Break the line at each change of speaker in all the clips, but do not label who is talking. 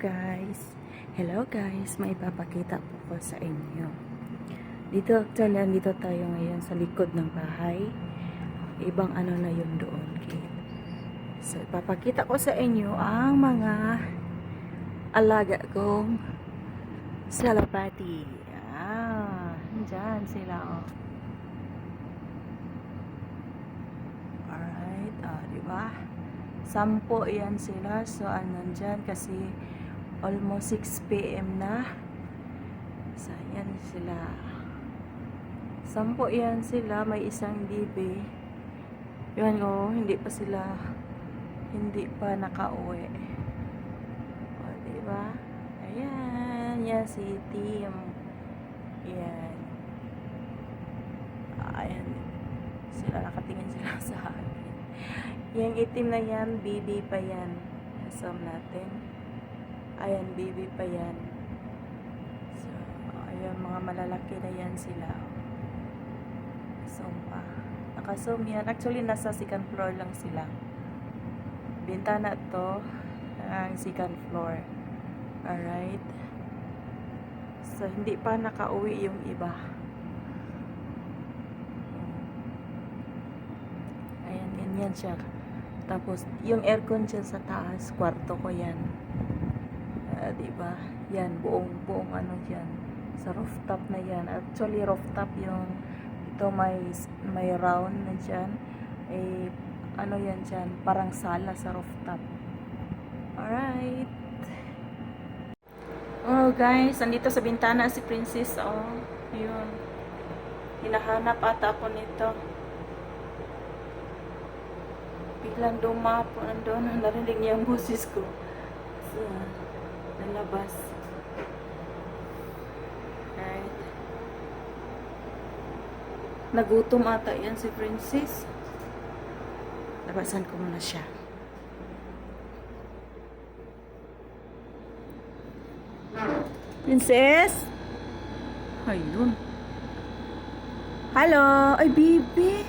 Hello guys, may ipapakita po ko sa inyo. Dito, actually, andito tayo ngayon sa likod ng bahay. Ibang ano na yun doon. Okay. So, ipapakita ko sa inyo ang mga alaga kong salapati. Ah, dyan sila oh. Alright, ah, di ba? Sampo yan sila. So, andyan dyan kasi almost 6 p.m. na. So, yan sila. Sampo yan sila. May isang bibi. Yan o, hindi pa sila, hindi pa nakauwi. O, diba? Ayan, yan si Tim. Yan. Ayan. Sila, nakatingin sila sa akin. Yung itim na yan, bibi pa yan. Asam natin. Ayan, baby pa yan. So, ayan, mga malalaki na yan sila. Zoom pa. Naka-zoom yan. Actually, nasa second floor lang sila. Bintana to, ang second floor. Alright. So, hindi pa nakauwi yung iba. Ayan, ganyan siya. Tapos, yung aircon dyan sa taas, kwarto ko yan. Ah, di ba? Yan, buong buong ano diyan. Sa rooftop na yan. Actually, rooftop yung ito may may round na diyan. Eh ano yan diyan, parang sala sa rooftop. Alright. Oh guys, andito sa bintana si Princess. Oh, yun. Hinahanap ata ako nito. Biglang dumapo nandun. Narinig niya ang boses ko. So, nalabas. Right. Nagutom ata yan si Princess. Labasan ko muna siya. Princess? Ayun. Hello? Ay, baby.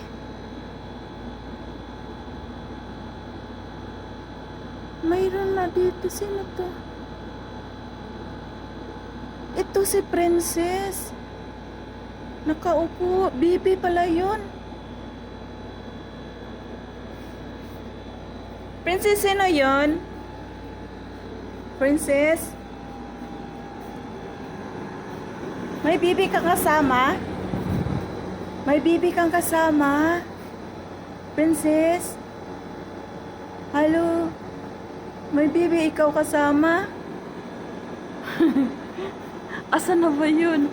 Mayroon na dito. Sino to? Ito si Princess. Nakaupo. Bibi pala yun. Princess, sino yun? Princess? May bibi kang kasama? May bibi kang kasama? Princess? Hello? May bibi ikaw kasama? Asa na ba yun?